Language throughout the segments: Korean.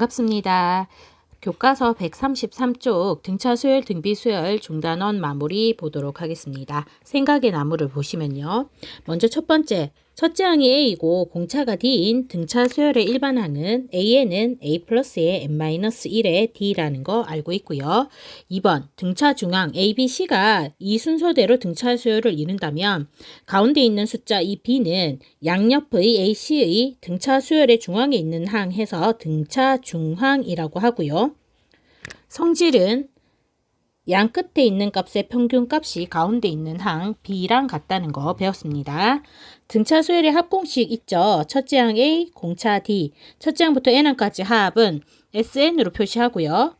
반갑습니다. 교과서 133쪽 등차 수열 등비 수열 중단원 마무리 보도록 하겠습니다. 생각의 나무를 보시면요. 먼저 첫 번째, 첫째 항이 A이고 공차가 D인 등차 수열의 일반항은 A에는 A 플러스의 N-1의 D라는 거 알고 있고요. 2번, 등차 중항 A, B, C가 이 순서대로 등차 수열을 이룬다면 가운데 있는 숫자 이 B는 양옆의 A, C의 등차 수열의 중앙에 있는 항 해서 등차 중항이라고 하고요. 성질은 양 끝에 있는 값의 평균 값이 가운데 있는 항 B랑 같다는 거 배웠습니다. 등차 수열의 합공식 있죠. 첫째 항 A, 공차 D. 첫째 항부터 N항까지 합은 SN으로 표시하고요.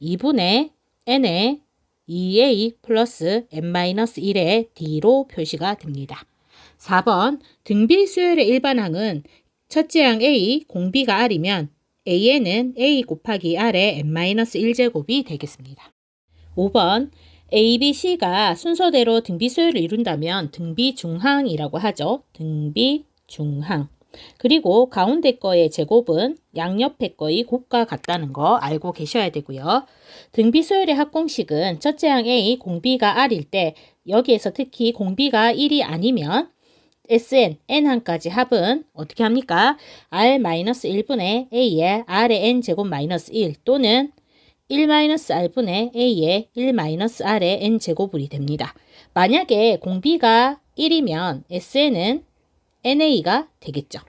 2분의 N에 2A 플러스 N-1의 D로 표시가 됩니다. 4번 등비 수열의 일반항은 첫째 항 A, 공비가 R이면 A에는 A 곱하기 R의 N-1제곱이 되겠습니다. 5번 A, B, C가 순서대로 등비 수열을 이룬다면 등비 중항이라고 하죠. 등비 중항. 그리고 가운데 거의 제곱은 양옆의 거의 곱과 같다는 거 알고 계셔야 되고요. 등비 수열의 합공식은 첫째 항 A, 공비가 R일 때 여기에서 특히 공비가 1이 아니면 Sn, N항까지 합은 어떻게 합니까? R-1분의 A의 R의 N제곱 마이너스 1 또는 1-R분의 A의 1-R의 N제곱이 됩니다. 만약에 공비가 1이면 Sn은 NA가 되겠죠.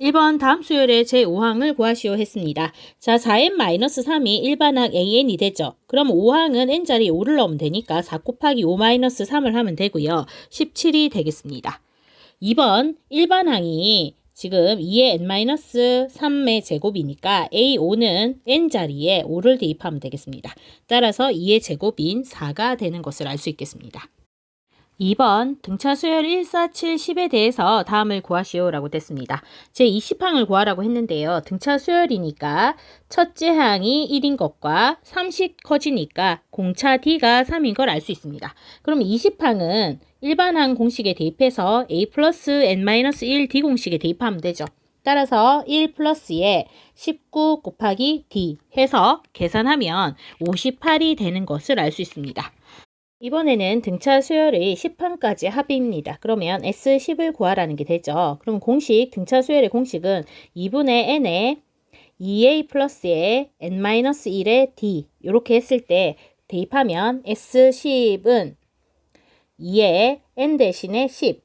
1번 다음 수열의 제5항을 구하시오 했습니다. 자, 4n-3이 일반항 AN이 되죠. 그럼 5항은 n자리에 5를 넣으면 되니까 4 곱하기 5-3을 하면 되고요. 17이 되겠습니다. 2번 일반항이 지금 2의 n-3의 제곱이니까 A5는 n자리에 5를 대입하면 되겠습니다. 따라서 2의 제곱인 4가 되는 것을 알 수 있겠습니다. 2번 등차 수열 1, 4, 7, 10에 대해서 다음을 구하시오 라고 됐습니다. 제 20항을 구하라고 했는데요. 등차 수열이니까 첫째 항이 1인 것과 30 커지니까 공차 D가 3인 걸 알 수 있습니다. 그럼 20항은 일반항 공식에 대입해서 A 플러스 N-1 D 공식에 대입하면 되죠. 따라서 1 플러스에 19 곱하기 D 해서 계산하면 58이 되는 것을 알 수 있습니다. 이번에는 등차 수열의 10항까지 합입니다. 그러면 S10을 구하라는 게 되죠. 그럼 공식, 등차 수열의 공식은 2분의 n에 2a 플러스에 n-1의 d 이렇게 했을 때 대입하면 S10은 2에 n 대신에 10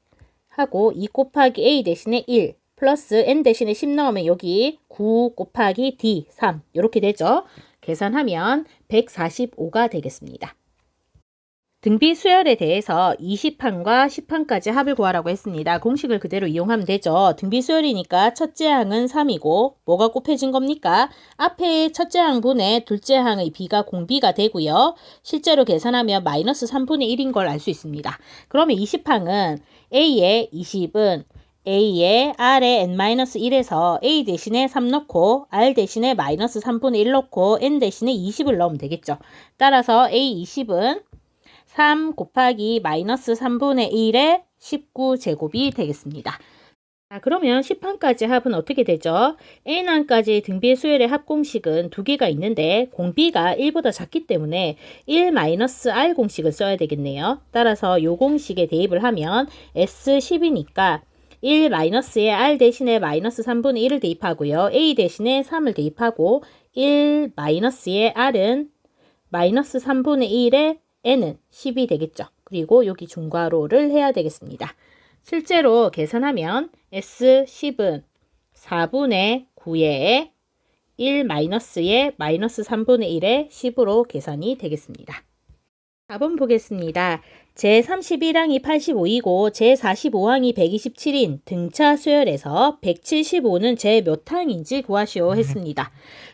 하고 2 곱하기 a 대신에 1 플러스 n 대신에 10 넣으면 여기 9 곱하기 d 3 이렇게 되죠. 계산하면 145가 되겠습니다. 등비 수열에 대해서 20항과 10항까지 합을 구하라고 했습니다. 공식을 그대로 이용하면 되죠. 등비 수열이니까 첫째 항은 3이고 뭐가 곱해진 겁니까? 앞에 첫째 항분의 둘째 항의 비가 공비가 되고요. 실제로 계산하면 마이너스 3분의 1인 걸 알 수 있습니다. 그러면 20항은 A의 20은 A의 R의 N-1에서 A 대신에 3 넣고 R 대신에 마이너스 3분의 1 넣고 N 대신에 20을 넣으면 되겠죠. 따라서 A 20은 3 곱하기 마이너스 3분의 1의 19제곱이 되겠습니다. 자, 그러면 10항까지 합은 어떻게 되죠? N항까지 등비 수열의 합공식은 두 개가 있는데 공비가 1보다 작기 때문에 1-R 공식을 써야 되겠네요. 따라서 이 공식에 대입을 하면 S10이니까 1-에 R 대신에 마이너스 3분의 1을 대입하고요. A 대신에 3을 대입하고 1-에 R은 마이너스 3분의 1에 n은 10이 되겠죠. 그리고 여기 중괄호를 해야 되겠습니다. 실제로 계산하면 S10은 4분의 9에 1 마이너스에 마이너스 3분의 1에 10으로 계산이 되겠습니다. 4번 보겠습니다. 제31항이 85이고 제45항이 127인 등차 수열에서 175는 제 몇 항인지 구하시오 했습니다.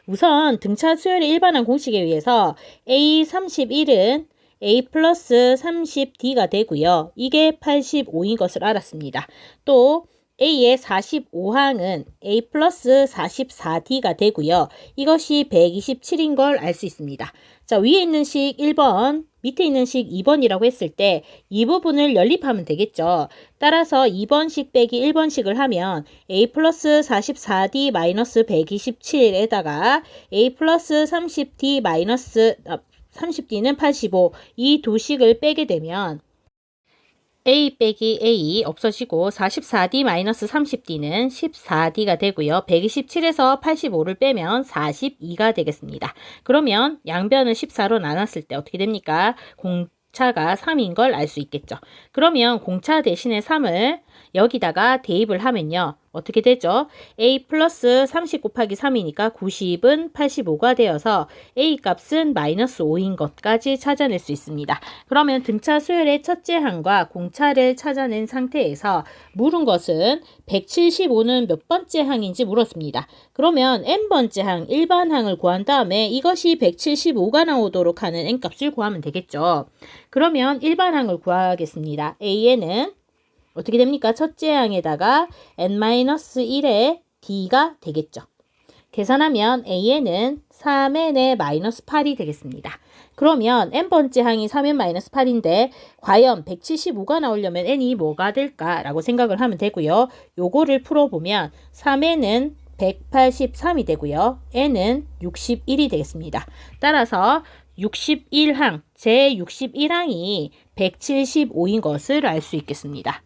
우선 등차 수열의 일반항 공식에 의해서 A31은 A 플러스 30D가 되고요. 이게 85인 것을 알았습니다. 또 A의 45항은 A 플러스 44D가 되고요. 이것이 127인 걸 알 수 있습니다. 자, 위에 있는 식 1번, 밑에 있는 식 2번이라고 했을 때 이 부분을 연립하면 되겠죠. 따라서 2번식 빼기 1번식을 하면 A 플러스 44D 마이너스 127에다가 A 플러스 30D 마이너스 30D는 85 이 두 식을 빼게 되면 A 빼기 A 없어지고 44D-30D는 14D가 되고요. 127에서 85를 빼면 42가 되겠습니다. 그러면 양변을 14로 나눴을 때 어떻게 됩니까? 공차가 3인 걸 알 수 있겠죠. 그러면 공차 대신에 3을 여기다가 대입을 하면요. 어떻게 되죠? A 플러스 30 곱하기 3이니까 90은 85가 되어서 A 값은 마이너스 5인 것까지 찾아낼 수 있습니다. 그러면 등차 수열의 첫째 항과 공차를 찾아낸 상태에서 물은 것은 175는 몇 번째 항인지 물었습니다. 그러면 n번째 항, 일반 항을 구한 다음에 이것이 175가 나오도록 하는 n값을 구하면 되겠죠. 그러면 일반 항을 구하겠습니다. A에는 어떻게 됩니까? 첫째 항에다가 n-1의 d가 되겠죠. 계산하면 a에는 3n의 마이너스 8이 되겠습니다. 그러면 n번째 항이 3n 마이너스 8인데 과연 175가 나오려면 n이 뭐가 될까라고 생각을 하면 되고요. 요거를 풀어보면 3n은 183이 되고요. n은 61이 되겠습니다. 따라서 61항, 제 61항이 175인 것을 알 수 있겠습니다.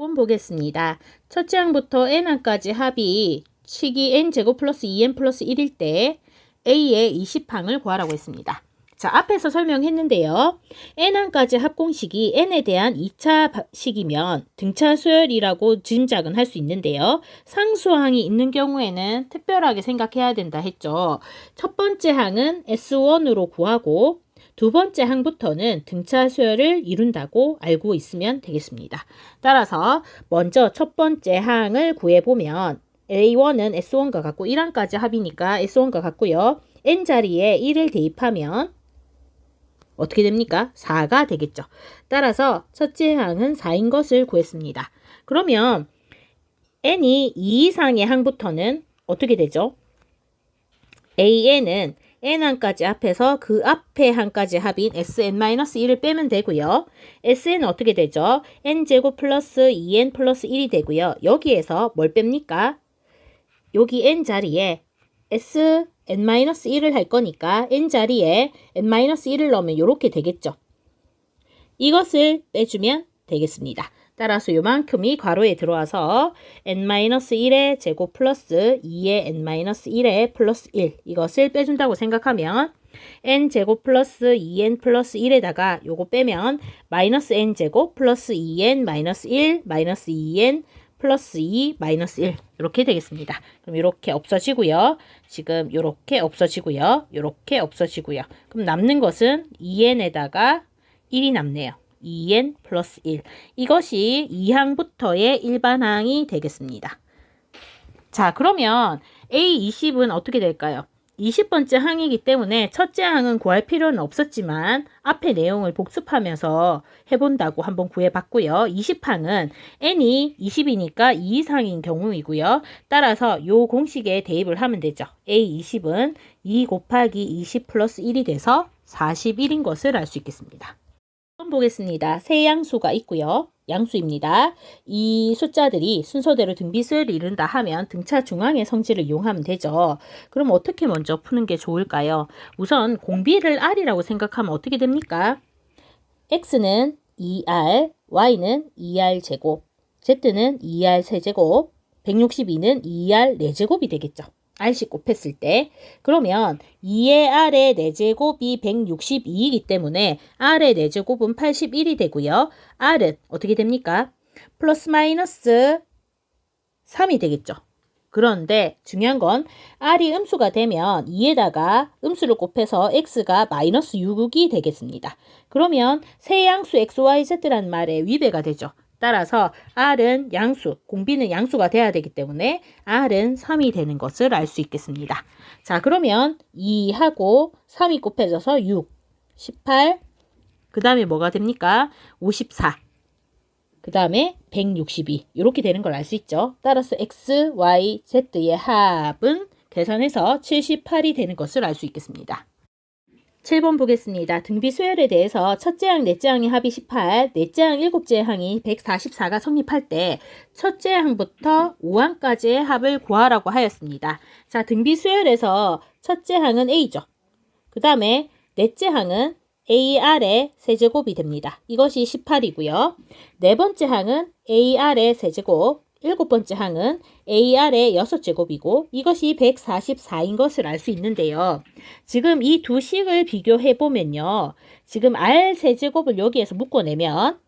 한번 보겠습니다. 첫째 항부터 n항까지 합이 식이 n제곱 플러스 2n 플러스 1일 때 a의 20항을 구하라고 했습니다. 자, 앞에서 설명했는데요. n항까지 합공식이 n에 대한 2차 식이면 등차 수열이라고 짐작은 할 수 있는데요. 상수항이 있는 경우에는 특별하게 생각해야 된다 했죠. 첫 번째 항은 S1으로 구하고 두 번째 항부터는 등차 수열을 이룬다고 알고 있으면 되겠습니다. 따라서 먼저 첫 번째 항을 구해보면 A1은 S1과 같고 1항까지 합이니까 S1과 같고요. N자리에 1을 대입하면 어떻게 됩니까? 4가 되겠죠. 따라서 첫째 항은 4인 것을 구했습니다. 그러면 n이 2 이상의 항부터는 어떻게 되죠? an은 n항까지 합해서 그 앞에 항까지 합인 sn-1을 빼면 되고요. sn은 어떻게 되죠? n제곱 플러스 2n 플러스 1이 되고요. 여기에서 뭘 뺍니까? 여기 n 자리에 sn-1을 할 거니까 n 자리에 n-1을 넣으면 이렇게 되겠죠. 이것을 빼주면 되겠습니다. 따라서 요만큼이 괄호에 들어와서 n-1의 제곱 플러스 2의 n-1의 플러스 1 이것을 빼준다고 생각하면 n 제곱 플러스 2n 플러스 1에다가 요거 빼면 마이너스 n 제곱 플러스 2n 마이너스 1 마이너스 2n 플러스 2 마이너스 1 이렇게 되겠습니다. 그럼 이렇게 없어지고요. 지금 이렇게 없어지고요. 이렇게 없어지고요. 그럼 남는 것은 2n에다가 1이 남네요. 2n 플러스 1. 이것이 2항부터의 일반항이 되겠습니다. 자, 그러면 A20은 어떻게 될까요? 20번째 항이기 때문에 첫째 항은 구할 필요는 없었지만 앞에 내용을 복습하면서 해본다고 한번 구해봤고요. 20항은 n이 20이니까 2 이상인 경우이고요. 따라서 요 공식에 대입을 하면 되죠. A20은 2 곱하기 20 플러스 1이 돼서 41인 것을 알 수 있겠습니다. 보겠습니다. 세 양수가 있고요. 양수입니다. 이 숫자들이 순서대로 등비수를 이룬다 하면 등차 중앙의 성질을 이용하면 되죠. 그럼 어떻게 먼저 푸는 게 좋을까요? 우선 공비를 r이라고 생각하면 어떻게 됩니까? x는 2r, y는 2r 제곱, z는 2r 세제곱, 162는 2r 4제곱이 되겠죠. R씩 곱했을 때 그러면 2의 r의 4제곱이 162이기 때문에 r의 4제곱은 81이 되고요. r은 어떻게 됩니까? 플러스 마이너스 3이 되겠죠. 그런데 중요한 건 r이 음수가 되면 2에다가 음수를 곱해서 x가 마이너스 6이 되겠습니다. 그러면 세 양수 x, y, z라는 말의 위배가 되죠. 따라서 R은 양수, 공비는 양수가 돼야 되기 때문에 R은 3이 되는 것을 알 수 있겠습니다. 자, 그러면 2하고 3이 곱해져서 6, 18, 그 다음에 뭐가 됩니까? 54. 그그 다음에 162 이렇게 되는 걸 알 수 있죠. 따라서 x, y, z의 합은 계산해서 78이 되는 것을 알 수 있겠습니다. 7번 보겠습니다. 등비 수열에 대해서 첫째 항, 넷째 항의 합이 18, 넷째 항, 일곱째 항이 144가 성립할 때 첫째 항부터 5항까지의 합을 구하라고 하였습니다. 자, 등비 수열에서 첫째 항은 A죠. 그 다음에 넷째 항은 AR의 세제곱이 됩니다. 이것이 18이고요. 네 번째 항은 AR의 세제곱, 일곱 번째 항은 AR의 여섯 제곱이고 이것이 144인 것을 알 수 있는데요. 지금 이 두 식을 비교해 보면요. 지금 R 세제곱을 여기에서 묶어내면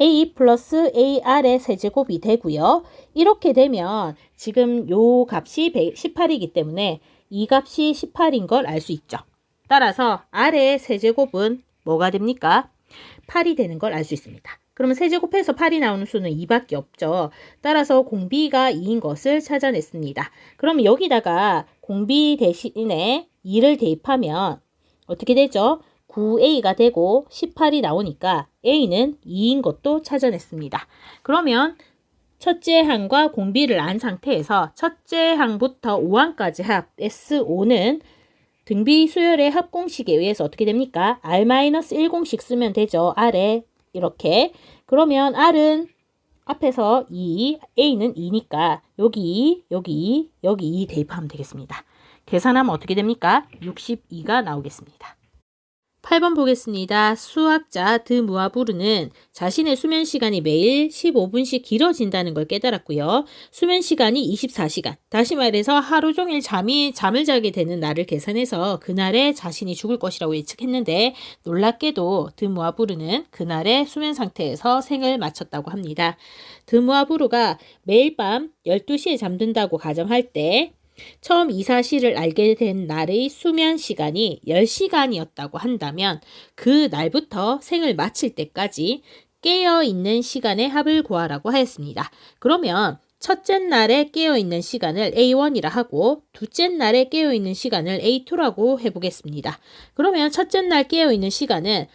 A 플러스 AR의 세제곱이 되고요. 이렇게 되면 지금 요 값이 18이기 때문에 이 값이 18인 걸 알 수 있죠. 따라서 R의 세제곱은 뭐가 됩니까? 8이 되는 걸 알 수 있습니다. 그러면 세제곱해서 8이 나오는 수는 2밖에 없죠. 따라서 공비가 2인 것을 찾아냈습니다. 그럼 여기다가 공비 대신에 2를 대입하면 어떻게 되죠? 9A가 되고 18이 나오니까 A는 2인 것도 찾아냈습니다. 그러면 첫째 항과 공비를 안 상태에서 첫째 항부터 5항까지 합 S5는 등비 수열의 합공식에 의해서 어떻게 됩니까? R-1공식 쓰면 되죠. R에 이렇게. 그러면 R은 앞에서 2, A는 2니까 여기, 여기, 여기 2 대입하면 되겠습니다. 계산하면 어떻게 됩니까? 62가 나오겠습니다. 8번 보겠습니다. 수학자 드무아부르는 자신의 수면 시간이 매일 15분씩 길어진다는 걸 깨달았고요. 수면 시간이 24시간. 다시 말해서 하루 종일 잠이 잠을 자게 되는 날을 계산해서 그날에 자신이 죽을 것이라고 예측했는데 놀랍게도 드무아부르는 그날의 수면 상태에서 생을 마쳤다고 합니다. 드무아부르가 매일 밤 12시에 잠든다고 가정할 때 처음 이 사실을 알게 된 날의 수면 시간이 10시간이었다고 한다면 그 날부터 생을 마칠 때까지 깨어 있는 시간의 합을 구하라고 하였습니다. 그러면 첫째 날에 깨어 있는 시간을 A1이라 하고 둘째 날에 깨어 있는 시간을 A2라고 해보겠습니다. 그러면 첫째 날 깨어 있는 시간은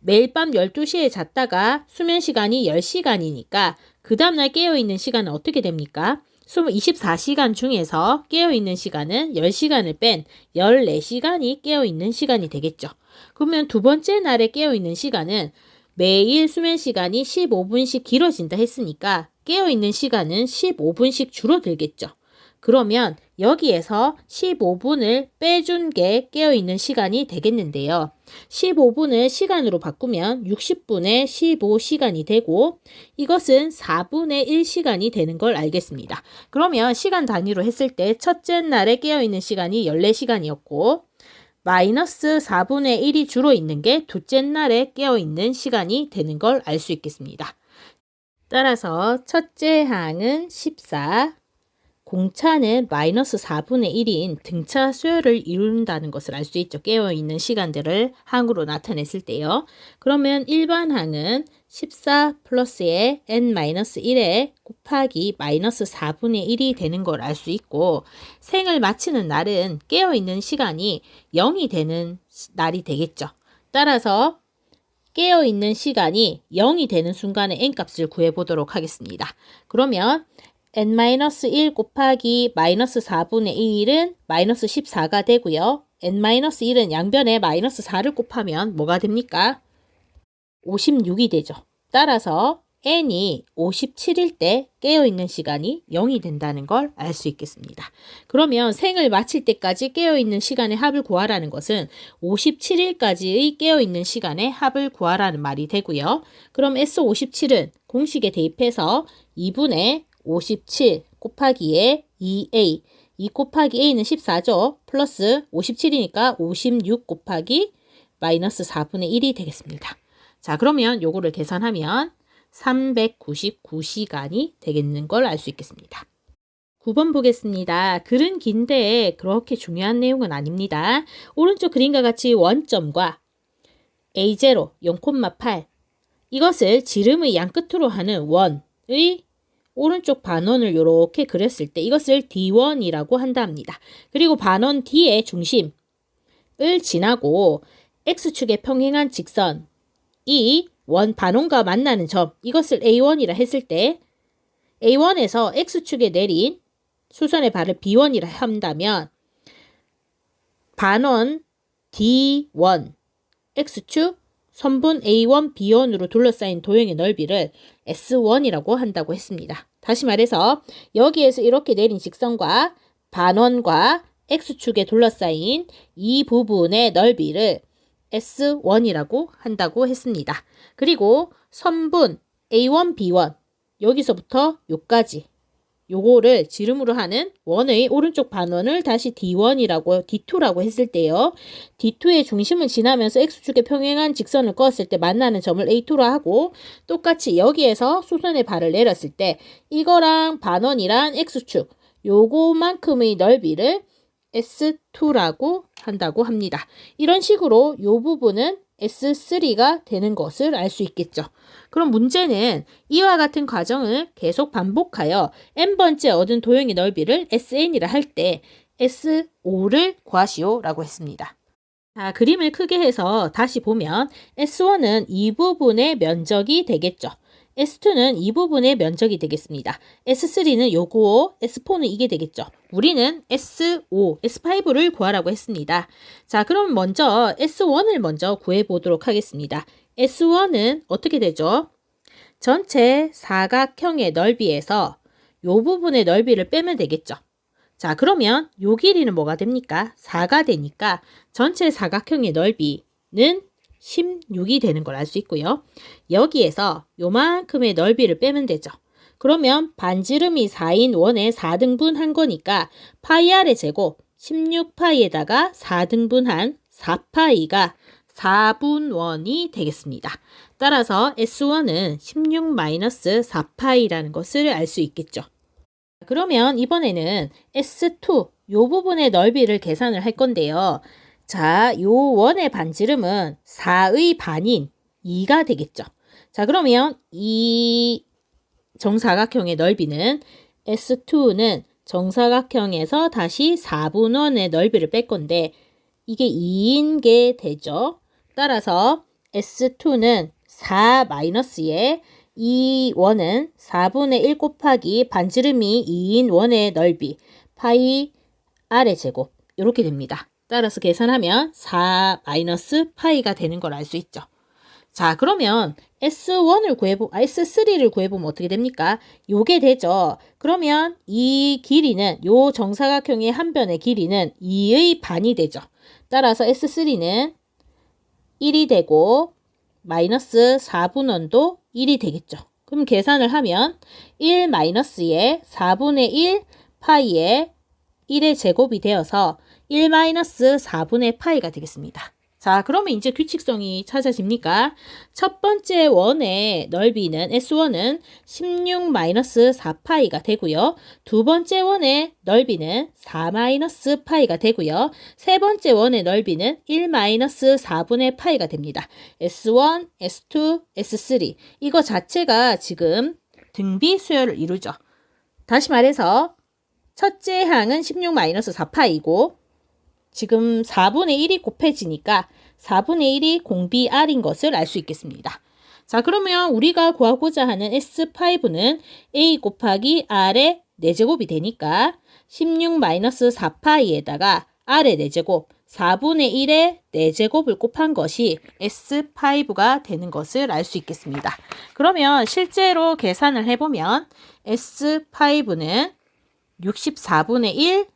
매일 밤 12시에 잤다가 수면 시간이 10시간이니까 그 다음날 깨어 있는 시간은 어떻게 됩니까? 24시간 중에서 깨어있는 시간은 10시간을 뺀 14시간이 깨어있는 시간이 되겠죠. 그러면 두 번째 날에 깨어있는 시간은 매일 수면 시간이 15분씩 길어진다 했으니까 깨어있는 시간은 15분씩 줄어들겠죠. 그러면 여기에서 15분을 빼준 게 깨어있는 시간이 되겠는데요. 15분을 시간으로 바꾸면 60분의 15시간이 되고 이것은 4분의 1시간이 되는 걸 알겠습니다. 그러면 시간 단위로 했을 때 첫째 날에 깨어있는 시간이 14시간이었고 마이너스 4분의 1이 줄어 있는 게 둘째 날에 깨어있는 시간이 되는 걸 알 수 있겠습니다. 따라서 첫째 항은 14, 공차는 마이너스 4분의 1인 등차 수열을 이룬다는 것을 알 수 있죠. 깨어있는 시간들을 항으로 나타냈을 때요. 그러면 일반 항은 14 플러스의 n-1에 곱하기 마이너스 4분의 1이 되는 걸 알 수 있고 생을 마치는 날은 깨어있는 시간이 0이 되는 날이 되겠죠. 따라서 깨어있는 시간이 0이 되는 순간에 n값을 구해보도록 하겠습니다. 그러면 n-1 곱하기 마이너스 4분의 1은 마이너스 14가 되고요. n-1은 양변에 마이너스 4를 곱하면 뭐가 됩니까? 56이 되죠. 따라서 n이 57일 때 깨어있는 시간이 0이 된다는 걸 알 수 있겠습니다. 그러면 생을 마칠 때까지 깨어있는 시간의 합을 구하라는 것은 57일까지의 깨어있는 시간의 합을 구하라는 말이 되고요. 그럼 S57은 공식에 대입해서 2분의 57 곱하기에 2a 2 곱하기 a는 14죠. 플러스 57이니까 56 곱하기 마이너스 4분의 1이 되겠습니다. 자 그러면 요거를 계산하면 399시간이 되겠는 걸 알 수 있겠습니다. 9번 보겠습니다. 글은 긴데 그렇게 중요한 내용은 아닙니다. 오른쪽 그림과 같이 원점과 A0 0,8 이것을 지름의 양끝으로 하는 원의 오른쪽 반원을 이렇게 그렸을 때 이것을 D1이라고 한다 합니다. 그리고 반원 D의 중심을 지나고 X축에 평행한 직선 이 원 반원과 만나는 점 이것을 A1이라 했을 때 A1에서 X축에 내린 수선의 발을 B1이라 한다면 반원 D1 X축 선분 A1, B1으로 둘러싸인 도형의 넓이를 S1이라고 한다고 했습니다. 다시 말해서 여기에서 이렇게 내린 직선과 반원과 X축에 둘러싸인 이 부분의 넓이를 S1이라고 한다고 했습니다. 그리고 선분 A1, B1 여기서부터 요까지 요거를 지름으로 하는 원의 오른쪽 반원을 다시 D1이라고 D2라고 했을 때요. D2의 중심을 지나면서 X축에 평행한 직선을 그었을 때 만나는 점을 A2로 하고 똑같이 여기에서 수선의 발을 내렸을 때 이거랑 반원이란 X축 요거만큼의 넓이를 S2라고 한다고 합니다. 이런 식으로 요 부분은 S3가 되는 것을 알 수 있겠죠. 그럼 문제는 이와 같은 과정을 계속 반복하여 n번째 얻은 도형의 넓이를 SN이라 할 때 S5를 구하시오라고 했습니다. 자, 그림을 크게 해서 다시 보면 S1은 이 부분의 면적이 되겠죠. S2는 이 부분의 면적이 되겠습니다. S3는 요거, S4는 이게 되겠죠. 우리는 S5, S5를 구하라고 했습니다. 자, 그럼 먼저 S1을 먼저 구해 보도록 하겠습니다. S1은 어떻게 되죠? 전체 사각형의 넓이에서 요 부분의 넓이를 빼면 되겠죠. 자, 그러면 요 길이는 뭐가 됩니까? 4가 되니까 전체 사각형의 넓이는 16이 되는 걸 알 수 있고요. 여기에서 요만큼의 넓이를 빼면 되죠. 그러면 반지름이 4인 원에 4등분 한 거니까 파이 r의 제곱 16파이에다가 4등분한 4파이가 4분원이 되겠습니다. 따라서 S1은 16-4파이라는 것을 알 수 있겠죠. 그러면 이번에는 S2 요 부분의 넓이를 계산을 할 건데요. 자, 요 원의 반지름은 4의 반인 2가 되겠죠. 자, 그러면 이 정사각형의 넓이는 S2는 정사각형에서 다시 4분원의 넓이를 뺄 건데 이게 2인 게 되죠. 따라서 S2는 4 마이너스에 이 원은 4분의 1 곱하기 반지름이 2인 원의 넓이 파이 r의 제곱 이렇게 됩니다. 따라서 계산하면 4 마이너스 파이가 되는 걸 알 수 있죠. 자, 그러면 S1을 구해보, 아, S3를 구해보면 어떻게 됩니까? 요게 되죠. 그러면 이 길이는, 요 정사각형의 한 변의 길이는 2의 반이 되죠. 따라서 S3는 1이 되고, 마이너스 4분원도 1이 되겠죠. 그럼 계산을 하면 1 마이너스에 4분의 1 파이에 1의 제곱이 되어서 1 마이너스 4분의 파이가 되겠습니다. 자, 그러면 이제 규칙성이 찾아집니까? 첫 번째 원의 넓이는 S1은 16 마이너스 4파이가 되고요. 두 번째 원의 넓이는 4 마이너스 파이가 되고요. 세 번째 원의 넓이는 1 마이너스 4분의 파이가 됩니다. S1, S2, S3 이거 자체가 지금 등비 수열을 이루죠. 다시 말해서 첫째 항은 16 마이너스 4파이고 지금 4분의 1이 곱해지니까 4분의 1이 공비 R인 것을 알 수 있겠습니다. 자, 그러면 우리가 구하고자 하는 S5는 A 곱하기 R의 4제곱이 되니까 16-4파이에다가 R의 4제곱, 4분의 1의 4제곱을 곱한 것이 S5가 되는 것을 알 수 있겠습니다. 그러면 실제로 계산을 해보면 S5는 64분의 1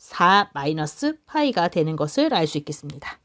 4 마이너스 파이가 되는 것을 알 수 있겠습니다.